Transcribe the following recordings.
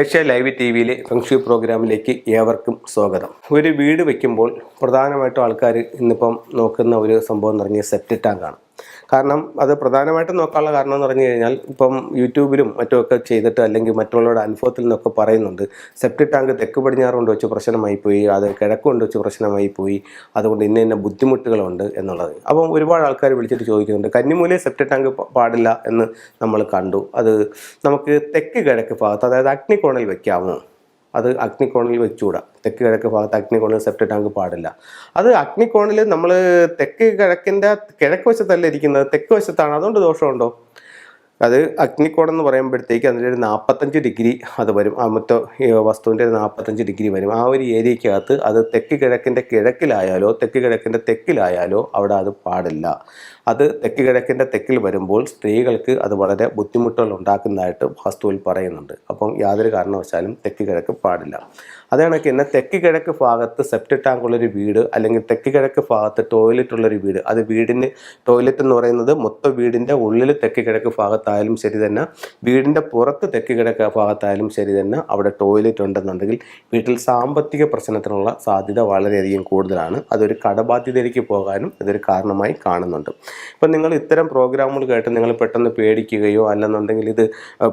Asia live T വിയിലെ ഫംഗ്ഷി പ്രോഗ്രാമിലേക്ക് ഏവർക്കും സ്വാഗതം. ഒരു വീട് വയ്ക്കുമ്പോൾ പ്രധാനമായിട്ടും ആൾക്കാർ ഇന്നിപ്പം നോക്കുന്ന ഒരു സംഭവം എന്ന് പറഞ്ഞാൽ സെപ്റ്റ് ടാങ്കാണ്. കാരണം അത് പ്രധാനമായിട്ടും നോക്കാനുള്ള കാരണം എന്ന് പറഞ്ഞു കഴിഞ്ഞാൽ ഇപ്പം യൂട്യൂബിലും മറ്റുമൊക്കെ ചെയ്തിട്ട് അല്ലെങ്കിൽ മറ്റുള്ളവരുടെ അനുഭവത്തിൽ നിന്നൊക്കെ പറയുന്നുണ്ട്. സെപ്റ്റി ടാങ്ക് തെക്ക് പടിഞ്ഞാറ് കൊണ്ട് വെച്ച് പ്രശ്നമായി പോയി അത് കിഴക്ക് കൊണ്ട് വെച്ച് പ്രശ്നമായി പോയി അതുകൊണ്ട് ഇന്ന ഇന്ന ബുദ്ധിമുട്ടുകളുണ്ട് എന്നുള്ളത്. അപ്പം ഒരുപാട് ആൾക്കാർ വിളിച്ചിട്ട് ചോദിക്കുന്നുണ്ട് കന്നിമൂലയെ സെപ്റ്റി ടാങ്ക് പാടില്ല എന്ന് നമ്മൾ കണ്ടു. അത് നമുക്ക് തെക്ക് കിഴക്ക് ഭാഗത്ത് അതായത് അഗ്നികോണിൽ വെക്കാമോ? അത് അഗ്നികോണിൽ വെച്ചുകൂടാ. തെക്ക് കിഴക്ക് ഭാഗത്ത് അഗ്നികോണിൽ സെപ്റ്റ് ടാങ്ക് പാടില്ല. അത് അഗ്നികോണിൽ നമ്മൾ തെക്ക് കിഴക്കിന്റെ കിഴക്ക് വശത്തല്ല ഇരിക്കുന്നത് തെക്ക് വശത്താണ്. അതുകൊണ്ട് ദോഷമുണ്ടോ? അത് അഗ്നിക്കോടം എന്ന് പറയുമ്പോഴത്തേക്ക് അതിന്റെ ഒരു നാൽപ്പത്തഞ്ച് ഡിഗ്രി അത് വരും. ആ മൊത്തം വസ്തുവിന്റെ ഒരു നാൽപ്പത്തഞ്ച് ഡിഗ്രി വരും. ആ ഒരു ഏരിയക്കകത്ത് അത് തെക്ക് കിഴക്കിന്റെ കിഴക്കിലായാലോ തെക്ക് കിഴക്കിന്റെ തെക്കിലായാലോ അവിടെ അത് പാടില്ല. അത് തെക്ക് കിഴക്കിന്റെ തെക്കിൽ വരുമ്പോൾ സ്ത്രീകൾക്ക് അത് വളരെ ബുദ്ധിമുട്ടുകൾ ഉണ്ടാക്കുന്നതായിട്ട് വാസ്തുവിൽ പറയുന്നുണ്ട്. അപ്പം യാതൊരു കാരണവശാലും തെക്ക് കിഴക്ക് പാടില്ല. അതാണ് തന്നെ തെക്ക് കിഴക്ക് ഭാഗത്ത് സെപ്റ്റ് ടാങ്ക് ഉള്ളൊരു വീട് അല്ലെങ്കിൽ തെക്ക് കിഴക്ക് ഭാഗത്ത് ടോയ്ലറ്റ് ഉള്ളൊരു വീട്. അത് വീടിന് ടോയ്ലറ്റ് എന്ന് പറയുന്നത് മൊത്തം വീടിന്റെ ഉള്ളിൽ തെക്ക് കിഴക്ക് ഭാഗത്തായാലും ശരി തന്നെ. വീടിന്റെ പുറത്ത് തെക്ക് കിഴക്ക് ഭാഗത്തായാലും ശരി തന്നെ അവിടെ ടോയ്ലറ്റ് ഉണ്ടെന്നുണ്ടെങ്കിൽ വീട്ടിൽ സാമ്പത്തിക പ്രശ്നത്തിനുള്ള സാധ്യത വളരെയധികം കൂടുതലാണ്. അതൊരു കടബാധ്യതയിലേക്ക് പോകാനും ഇതൊരു കാരണമായി കാണുന്നുണ്ട്. ഇപ്പം നിങ്ങൾ ഇത്തരം പ്രോഗ്രാമുകൾ കേട്ട് നിങ്ങൾ പെട്ടെന്ന് പേടിക്കുകയോ അല്ലെന്നുണ്ടെങ്കിൽ ഇത്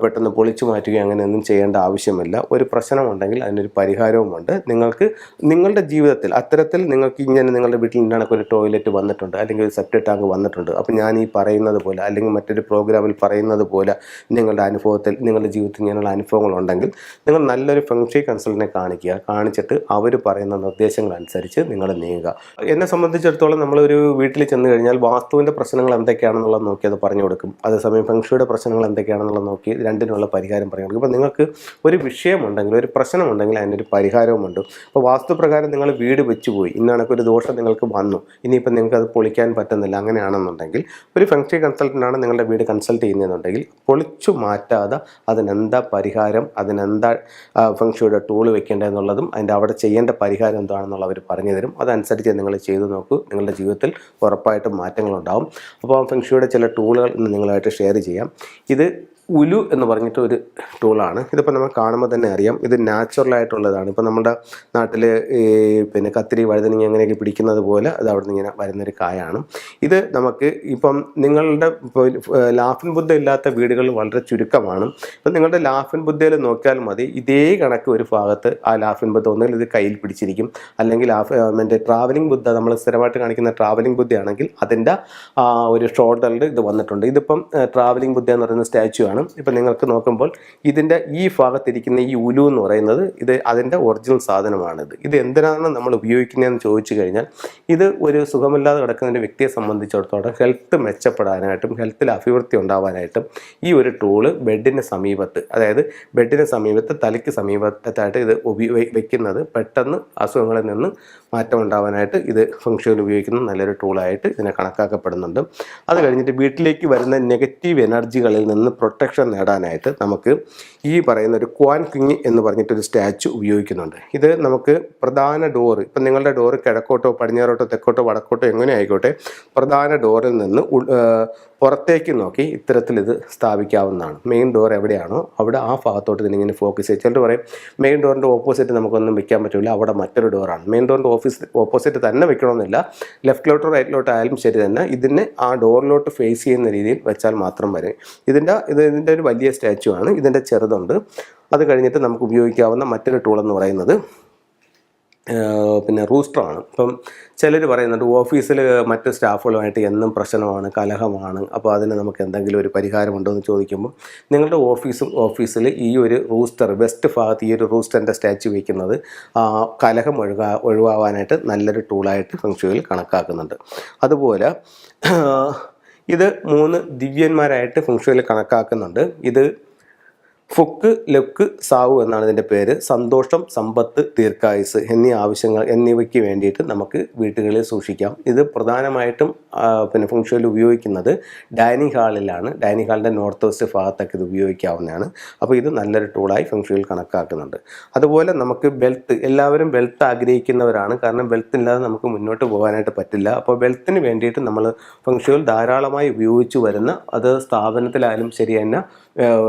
പെട്ടെന്ന് പൊളിച്ചു മാറ്റുകയോ അങ്ങനെയൊന്നും ചെയ്യേണ്ട ആവശ്യമില്ല. ഒരു പ്രശ്നമുണ്ടെങ്കിൽ അതിനൊരു പരിഹാരവുമുണ്ട്. നിങ്ങൾക്ക് നിങ്ങളുടെ ജീവിതത്തിൽ അത്തരത്തിൽ നിങ്ങൾക്ക് ഇങ്ങനെ നിങ്ങളുടെ വീട്ടിൽ ഇന്നണക്ക് ഒരു ടോയ്ലറ്റ് വന്നിട്ടുണ്ട് അല്ലെങ്കിൽ ഒരു സെപ്റ്റ് ടാങ്ക് വന്നിട്ടുണ്ട്. അപ്പോൾ ഞാൻ ഈ പറയുന്നത് പോലെ അല്ലെങ്കിൽ മറ്റൊരു പ്രോഗ്രാമിൽ പറയുന്നത് പോലെ നിങ്ങളുടെ അനുഭവത്തിൽ നിങ്ങളുടെ ജീവിതത്തിൽ ഇങ്ങനെയുള്ള അനുഭവങ്ങളുണ്ടെങ്കിൽ നിങ്ങൾ നല്ലൊരു ഫെങ്ഷി കൺസൾട്ടിനെ കാണിക്കുക. കാണിച്ചിട്ട് അവർ പറയുന്ന നിർദ്ദേശങ്ങൾ അനുസരിച്ച് നിങ്ങൾ നീങ്ങുക. എന്നെ സംബന്ധിച്ചിടത്തോളം നമ്മളൊരു വീട്ടിൽ ചെന്ന് കഴിഞ്ഞാൽ വാസ്തുവിന്റെ പ്രശ്നങ്ങൾ എന്തൊക്കെയാണെന്നുള്ളത് നോക്കി അത് പറഞ്ഞു കൊടുക്കും. അതേസമയം ഫെങ്ഷിയുടെ പ്രശ്നങ്ങൾ എന്തൊക്കെയാണെന്നുള്ളത് നോക്കി രണ്ടിനുള്ള പരിഹാരം പറഞ്ഞു കൊടുക്കും. അപ്പോൾ നിങ്ങൾക്ക് ഒരു വിഷയമുണ്ടെങ്കിൽ ഒരു പ്രശ്നമുണ്ടെങ്കിൽ അതിനൊരു പരിഹാരവുമുണ്ട്. അപ്പോൾ വാസ്തുപ്രകാരം നിങ്ങൾ വീട് വെച്ച് പോയി ഇന്നാണൊക്കെ ഒരു ദോഷം നിങ്ങൾക്ക് വന്നു. ഇനിയിപ്പോൾ നിങ്ങൾക്ക് അത് പൊളിക്കാൻ പറ്റുന്നില്ല അങ്ങനെയാണെന്നുണ്ടെങ്കിൽ ഒരു ഫംഗ്ഷൻ കൺസൾട്ടന്റാണ് നിങ്ങളുടെ വീട് കൺസൾട്ട് ചെയ്യുന്നതെന്നുണ്ടെങ്കിൽ പൊളിച്ചു മാറ്റാതെ അതിനെന്താ പരിഹാരം അതിനെന്താ ഫംഗ്ഷയുടെ ടൂൾ വെക്കേണ്ടതെന്നുള്ളതും അതിന്റെ അവിടെ ചെയ്യേണ്ട പരിഹാരം എന്താണെന്നുള്ള അവർ പറഞ്ഞു തരും. അതനുസരിച്ച് നിങ്ങൾ ചെയ്തു നോക്കൂ. നിങ്ങളുടെ ജീവിതത്തിൽ ഉറപ്പായിട്ടും മാറ്റങ്ങളുണ്ടാവും. അപ്പോൾ ഫംഗ്ഷയുടെ ചില ടൂളുകൾ നിങ്ങളായിട്ട് ഷെയർ ചെയ്യാം. ഇത് ഉലു എന്ന് പറഞ്ഞിട്ട് ഒരു ടൂളാണ് ഇതിപ്പോൾ നമ്മൾ കാണുമ്പോൾ തന്നെ അറിയാം. ഇത് നാച്ചുറൽ ആയിട്ടുള്ളതാണ്. ഇപ്പോൾ നമ്മുടെ നാട്ടിൽ ഈ പിന്നെ കത്തിരി വഴുതനങ്ങ അങ്ങനെയൊക്കെ പിടിക്കുന്നത് പോലെ അത് അവിടെ നിന്ന് ഇങ്ങനെ വരുന്നൊരു കായാണ്. ഇത് നമുക്ക് ഇപ്പം നിങ്ങളുടെ ലാഫിൻ ബുദ്ധ ഇല്ലാത്ത വീടുകൾ വളരെ ചുരുക്കമാണ്. ഇപ്പം നിങ്ങളുടെ ലാഫിൻ ബുദ്ധയിൽ നോക്കിയാൽ മതി. ഇതേ കണക്ക് ഒരു ഭാഗത്ത് ആ ലാഫിൻ ബുദ്ധ ഒന്നുകിൽ ഇത് കയ്യിൽ പിടിച്ചിരിക്കും. അല്ലെങ്കിൽ മറ്റേ ട്രാവലിംഗ് ബുദ്ധ നമ്മൾ സ്ഥിരമായിട്ട് കാണിക്കുന്ന ട്രാവലിംഗ് ബുദ്ധയാണെങ്കിൽ അതിന്റെ ഒരു ഷോൾഡറിൽ ഇത് വന്നിട്ടുണ്ട്. ഇതിപ്പം ട്രാവലിംഗ് ബുദ്ധ എന്ന് പറയുന്ന സ്റ്റാച്ചു ആണ്. ഇപ്പം നിങ്ങൾക്ക് നോക്കുമ്പോൾ ഇതിന്റെ ഈ ഭാഗത്തിരിക്കുന്ന ഈ ഉലു എന്ന് പറയുന്നത് ഇത് അതിന്റെ ഒറിജിനൽ സാധനമാണിത്. ഇത് എന്തിനാണ് നമ്മൾ ഉപയോഗിക്കുന്നതെന്ന് ചോദിച്ചു കഴിഞ്ഞാൽ ഇത് ഒരു സുഖമില്ലാതെ കിടക്കുന്ന ഒരു വ്യക്തിയെ സംബന്ധിച്ചിടത്തോളം ഹെൽത്ത് മെച്ചപ്പെടാനായിട്ടും ഹെൽത്തിൽ അഭിവൃദ്ധി ഉണ്ടാവാനായിട്ടും ഈ ഒരു ടൂൾ ബെഡിന് സമീപത്ത് അതായത് ബെഡിന് സമീപത്ത് തലയ്ക്ക് സമീപത്തായിട്ട് ഇത് ഉപയോഗ വയ്ക്കുന്നത് പെട്ടെന്ന് അസുഖങ്ങളിൽ നിന്ന് മാറ്റം ഉണ്ടാവാനായിട്ട് ഇത് ഫംഗ്ഷനിൽ ഉപയോഗിക്കുന്ന നല്ലൊരു ടൂളായിട്ട് ഇതിനെ കണക്കാക്കപ്പെടുന്നുണ്ട്. അത് കഴിഞ്ഞിട്ട് വീട്ടിലേക്ക് വരുന്ന നെഗറ്റീവ് എനർജികളിൽ നിന്ന് പ്രൊട്ടക്ഷൻ നേടാനായിട്ട് നമുക്ക് ഈ പറയുന്ന ഒരു ക്വാൻ കിങ് എന്ന് പറഞ്ഞിട്ടൊരു സ്റ്റാച്ചു ഉപയോഗിക്കുന്നുണ്ട്. ഇത് നമുക്ക് പ്രധാന ഡോറ് ഇപ്പം നിങ്ങളുടെ ഡോറ് കിഴക്കോട്ടോ പടിഞ്ഞാറോട്ടോ തെക്കോട്ടോ വടക്കോട്ടോ എങ്ങനെ ആയിക്കോട്ടെ പ്രധാന ഡോറിൽ നിന്ന് പുറത്തേക്ക് നോക്കി ഇത്തരത്തിൽ ഇത് സ്ഥാപിക്കാവുന്നതാണ്. മെയിൻ ഡോർ എവിടെയാണോ അവിടെ ആ ഭാഗത്തോട്ട് ഇതിനിങ്ങനെ ഫോക്കസ് ചെയ്ത് ചിലർ പറയും മെയിൻ ഡോറിന്റെ ഓപ്പോസിറ്റ് നമുക്കൊന്നും വെക്കാൻ പറ്റില്ല അവിടെ മറ്റൊരു ഡോറാണ് മെയിൻ ഡോറിന്റെ ഓഫീസ് ഓപ്പോസിറ്റ് തന്നെ വെക്കണമെന്നില്ല. ലെഫ്റ്റിലോട്ടോ റൈറ്റിലോട്ടോ ആയാലും ശരി തന്നെ ഇതിനെ ആ ഡോറിലോട്ട് ഫേസ് ചെയ്യുന്ന രീതിയിൽ വെച്ചാൽ മാത്രം വരും ഇതിന്റെ ഇത് ഇതിന്റെ ഒരു വലിയ സ്റ്റാച്ചു ആണ് ഇതിന്റെ ചെറുതുണ്ട്. അത് കഴിഞ്ഞിട്ട് നമുക്ക് ഉപയോഗിക്കാവുന്ന മറ്റൊരു ടൂൾ എന്ന് പറയുന്നത് പിന്നെ റൂസ്റ്ററാണ് ഇപ്പം ചിലർ പറയുന്നുണ്ട് ഓഫീസിൽ മറ്റ് സ്റ്റാഫുകളുമായിട്ട് എന്നും പ്രശ്നമാണ് കലഹമാണ്. അപ്പോൾ അതിന് നമുക്ക് എന്തെങ്കിലും ഒരു പരിഹാരമുണ്ടോ? എന്ന് ചോദിക്കുമ്പോൾ നിങ്ങളുടെ ഓഫീസും ഓഫീസിൽ ഈ ഒരു റൂസ്റ്റർ വെസ്റ്റ് ഭാഗത്ത് ഈ ഒരു റൂസ്റ്ററിന്റെ സ്റ്റാച്ചു വയ്ക്കുന്നത് കലഹം ഒഴുകാ ഒഴിവാവാനായിട്ട് നല്ലൊരു ടൂളായിട്ട് ഫംഗ്ഷനിൽ കണക്കാക്കുന്നുണ്ട്. അതുപോലെ ഇത് മൂന്ന് ദിവ്യന്മാരായിട്ട് ഫംഗ്ഷനിൽ കണക്കാക്കുന്നുണ്ട്. ഇത് ഫുക്ക് ലുക്ക് സാവു എന്നാണ് ഇതിന്റെ പേര്. സന്തോഷം സമ്പത്ത് ദീർഘായുസ് എന്നീ ആവശ്യങ്ങൾ എന്നിവയ്ക്ക് വേണ്ടിയിട്ട് നമുക്ക് വീടുകളിൽ സൂക്ഷിക്കാം. ഇത് പ്രധാനമായിട്ടും പിന്നെ ഫംഗ്ഷനിൽ ഉപയോഗിക്കുന്നത് ഡൈനിങ് ഹാളിലാണ്. ഡൈനിങ് ഹാളിന്റെ നോർത്ത് വെസ്റ്റ് ഭാഗത്തൊക്കെ ഇത് ഉപയോഗിക്കാവുന്നതാണ്. അപ്പോൾ ഇത് നല്ലൊരു ടൂളായി ഫംഗ്ഷനിൽ കണക്കാക്കുന്നുണ്ട്. അതുപോലെ നമുക്ക് ബെൽത്ത് എല്ലാവരും ബെൽത്ത് ആഗ്രഹിക്കുന്നവരാണ്. കാരണം ബെൽത്ത് ഇല്ലാതെ നമുക്ക് മുന്നോട്ട് പോകാനായിട്ട് പറ്റില്ല. അപ്പോൾ ബെൽത്തിന് വേണ്ടിയിട്ട് നമ്മൾ ഫംഗ്ഷനിൽ ധാരാളമായി ഉപയോഗിച്ചു വരുന്ന അത് സ്ഥാപനത്തിലായാലും ശരി തന്നെ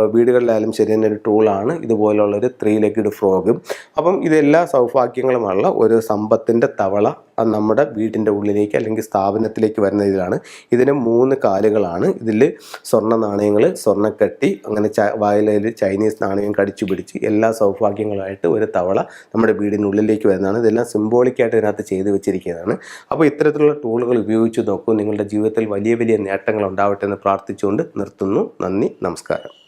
വീടുകളിലായാലും ശരി തന്നെ ഒരു ടൂളാണ് ഇതുപോലുള്ളൊരു ത്രീ ലെഗഡ് ഫ്രോഗും അപ്പം ഇതെല്ലാ സൗഭാഗ്യങ്ങളുമുള്ള ഒരു സമ്പത്തിന്റെ തവള അത് നമ്മുടെ വീടിന്റെ ഉള്ളിലേക്ക് അല്ലെങ്കിൽ സ്ഥാപനത്തിലേക്ക് വരുന്ന ഇതിലാണ്. ഇതിന് മൂന്ന് കാലുകളാണ്. ഇതിൽ സ്വർണ നാണയങ്ങൾ സ്വർണക്കട്ടി അങ്ങനെ ച വായിലയിൽ ചൈനീസ് നാണയം കടിച്ചു പിടിച്ച് എല്ലാ സൗഭാഗ്യങ്ങളായിട്ട് ഒരു തവള നമ്മുടെ വീടിനുള്ളിലേക്ക് വരുന്നതാണ്. ഇതെല്ലാം സിംബോളിക്കായിട്ട് ഇതിനകത്ത് ചെയ്ത് വെച്ചിരിക്കുന്നതാണ്. അപ്പോൾ ഇത്തരത്തിലുള്ള ടൂളുകൾ ഉപയോഗിച്ച് നോക്കൂ. നിങ്ങളുടെ ജീവിതത്തിൽ വലിയ വലിയ നേട്ടങ്ങൾ ഉണ്ടാവട്ടെ എന്ന് പ്രാർത്ഥിച്ചുകൊണ്ട് നിർത്തുന്നു. നന്ദി നമസ്കാരം.